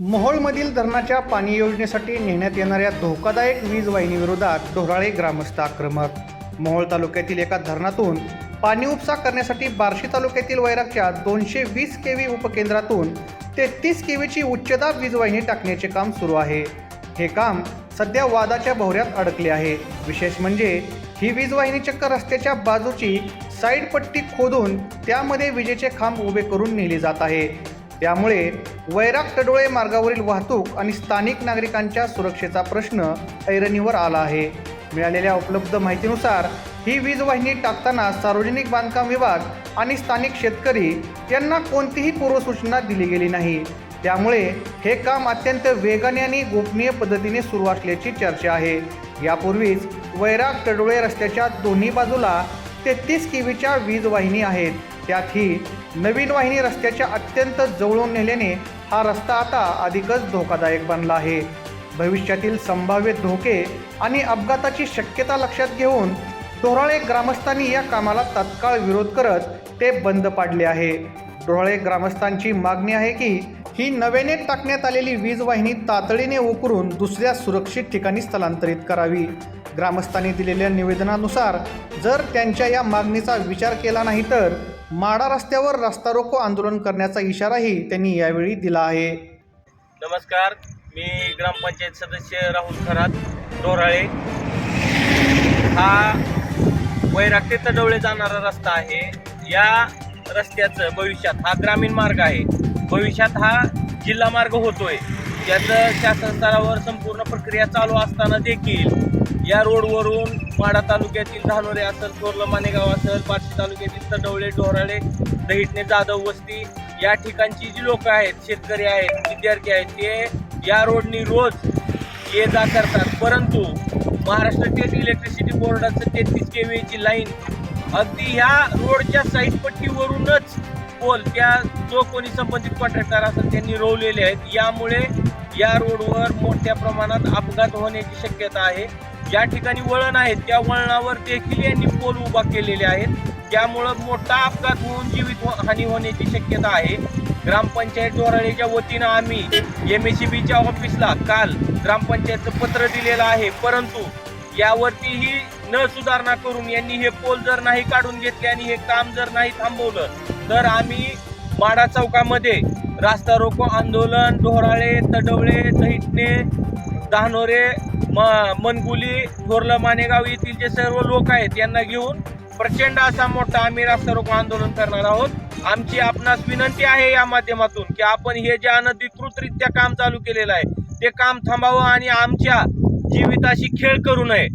मोहोळमधील धरणाच्या पाणी योजनेसाठी नेण्यात येणाऱ्या धोकादायक वीज वाहिनीविरोधात ढोराळे ग्रामस्थ आक्रमक. मोहोळ तालुक्यातील एका धरणातून पाणी उपसा करण्यासाठी बार्शी तालुक्यातील वैरागच्या दोनशे वीस के व्ही उपकेंद्रातून तेहतीस केव्हीची उच्चदाब वीज वाहिनी टाकण्याचे काम सुरू आहे. हे काम सध्या वादाच्या भोवऱ्यात अडकले आहे. विशेष म्हणजे ही वीज वाहिनी चक्क रस्त्याच्या बाजूची साईड पट्टी खोदून त्यामध्ये विजेचे खांब उभे करून नेली जात आहे. त्यामुळे वैराग टडोळे मार्गावरील वाहतूक आणि स्थानिक नागरिकांच्या सुरक्षेचा प्रश्न ऐरणीवर आला आहे. मिळालेल्या उपलब्ध माहितीनुसार ही वीज वाहिनी टाकताना सार्वजनिक बांधकाम विभाग आणि स्थानिक शेतकरी यांना कोणतीही पूर्वसूचना दिली गेली नाही. त्यामुळे हे काम अत्यंत वेगाने आणि गोपनीय पद्धतीने सुरू असल्याची चर्चा आहे. यापूर्वीच वैराग टडोळे रस्त्याच्या दोन्ही बाजूला तेहतीस किवीच्या वीज वाहिनी आहेत. त्यातही नवीन वाहिनी रस्त्याच्या अत्यंत जवळून नेल्याने हा रस्ता आता अधिकच धोकादायक बनला आहे. भविष्यातील संभाव्य धोके आणि अपघाताची शक्यता लक्षात घेऊन डोराळे ग्रामस्थांनी या कामाला तत्काळ विरोध करत ते बंद पाडले आहे. डोराळे ग्रामस्थांची मागणी आहे की ही नव्याने टाकण्यात आलेली वीज वाहिनी तातडीने उकरून दुसऱ्या सुरक्षित ठिकाणी स्थलांतरित करावी. ग्रामस्थांनी दिलेल्या निवेदनानुसार जर त्यांच्या या मागणीचा विचार केला नाही तर माडा रस्त्यावर रस्ता रोको आंदोलन करण्याचा इशाराही त्यांनी यावेळी दिला आहे. नमस्कार मी ग्रामपंचायत सदस्य राहुल खरात डोराळे. हा वैराग ते तडवळे जाणारा रस्ता आहे. या रस्त्याचं भविष्यात हा ग्रामीण मार्ग आहे. भविष्यात हा जिल्हा मार्ग होतोय. त्याचं शासन स्तरावर संपूर्ण प्रक्रिया चालू असताना देखील या रोडवरून माडा तालुक्यातील धानोरे असेल थोरलं मानेगाव असेल बार्शी तालुक्यातील तडवळे डोराळे दहिटणे जाधव वस्ती या ठिकाणची जी लोक आहेत शेतकरी आहेत विद्यार्थी आहेत ते या रोडनी रोज ये जा करतात. परंतु महाराष्ट्र स्टेट इलेक्ट्रिसिटी बोर्डाचं तेहतीस के व्हीची लाईन अगदी ह्या रोडच्या साईडपट्टीवरूनच पोल त्या जो कोणी संबंधित कॉन्ट्रॅक्टर असेल त्यांनी रोवलेले आहेत. यामुळे या रोडवर मोठ्या प्रमाणात अपघात होण्याची शक्यता आहे. ज्या ठिकाणी वळण आहेत त्या वळणावर देखील यांनी पोल उभा केलेले आहेत. त्यामुळं मोठा अपघात होऊन जीवित हो- हानी होण्याची शक्यता आहे. ग्रामपंचायत डोराळेच्या वतीनं आम्ही एम एस सी बीच्या ऑफिसला काल ग्रामपंचायतचं पत्र दिलेलं आहे. परंतु यावरतीही न सुधारणा करून यांनी हे पोल जर नाही काढून घेतले आणि हे काम जर नाही थांबवलं तर आम्ही माडा चौकामध्ये रास्ता रोको आंदोलन डोराळे तडवळे दहिटणे धानोरे म मनगुली थोरलं मानेगाव येथील जे सर्व लोक आहेत यांना घेऊन प्रचंड असा मोठा आम्ही रास्ता रोको आंदोलन करणार आहोत. आमची आपणास विनंती आहे या माध्यमातून की आपण हे जे अनधिकृतरित्या काम चालू केलेलं आहे ते काम थांबावं आणि आमच्या जीविताशी खेळ करू नये.